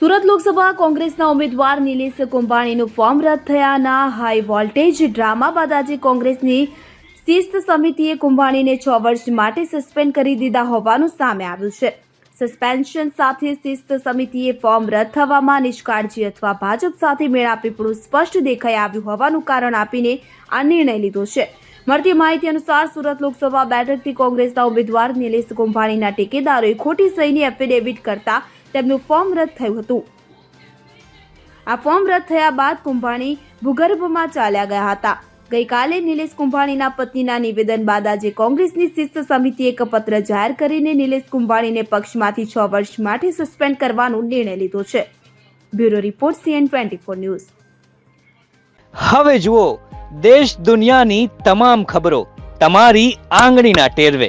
સુરત લોકસભા કોંગ્રેસના ઉમેદવાર નિલેશ કુંભાણીનું ફોર્મ રદ થયાના હાઈ વોલ્ટેજ ડ્રામા બાદ આજે કોંગ્રેસની શિસ્ત સમિતિએ કુંભાણીને છ વર્ષ માટે સસ્પેન્ડ કરી દીધા હોવાનું સામે આવ્યું છે. સસ્પેન્શન સાથે શિસ્ત સમિતિએ ફોર્મ રદ થવામાં નિષ્કાળજી અથવા ભાજપ સાથે મેળાપીપળું સ્પષ્ટ દેખાઈ આવ્યું હોવાનું કારણ આપીને આ નિર્ણય લીધો છે. મળતી માહિતી અનુસાર સુરત લોકસભા બેઠકથી કોંગ્રેસના ઉમેદવાર નિલેશ કુંભાણીના ટેકેદારોએ ખોટી સહીની એફિડેવિટ કરતા તેમનું ફોર્મ રદ થયું હતું. આ ફોર્મ રદ થયા બાદ કુંભાણી ભૂગર્ભમાં ચાલ્યા ગયા હતા. ગઈકાલે નિલેશ કુંભાણીના પત્નીના નિવેદન બાદ આજે કોંગ્રેસની શિસ્ત સમિતિએ એક પત્ર જાહેર કરીને નિલેશ કુંભાણીને પક્ષમાંથી છ વર્ષ માટે સસ્પેન્ડ કરવાનો નિર્ણય લીધો છે. Bureau report CN twenty four news. હવે જુઓ, દેશ દુનિયાની તમામ ખબરો તમારી આંગળીના ટેરવે.